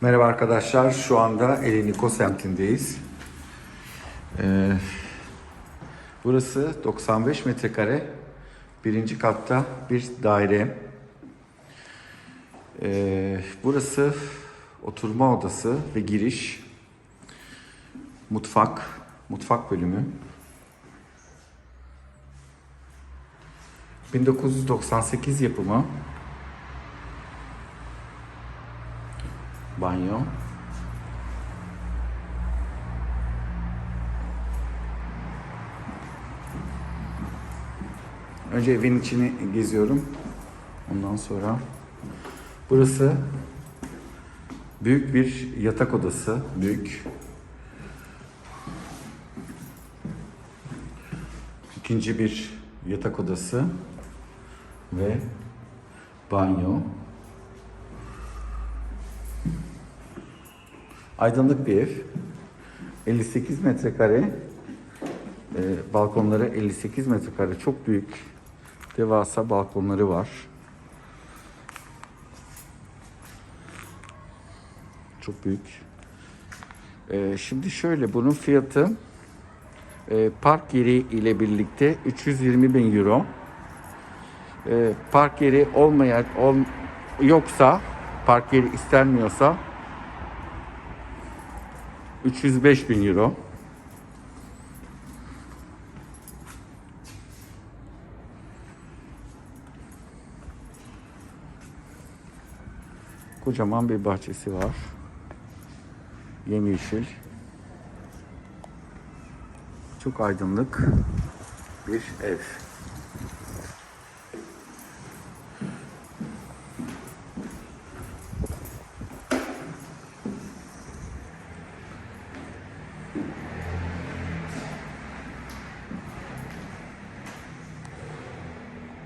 Merhaba arkadaşlar. Şu anda Eleniko semtindeyiz. Ee, burası 95 metrekare. Birinci katta bir daire. Ee, burası oturma odası ve giriş. Mutfak. Mutfak bölümü. 1998 yapımı. Banyo. Önce evin içini geziyorum. Ondan sonra burası büyük bir yatak odası. Büyük. İkinci bir yatak odası ve banyo. Aydınlık bir ev. 58 metrekare. Ee, balkonları 58 metrekare. Çok büyük. Devasa balkonları var. Çok büyük. Ee, şimdi şöyle bunun fiyatı e, park yeri ile birlikte 320 bin euro. E, park yeri olmayan ol, yoksa park yeri istenmiyorsa 305 bin euro. Kocaman bir bahçesi var. Yemyeşil. Çok aydınlık bir ev.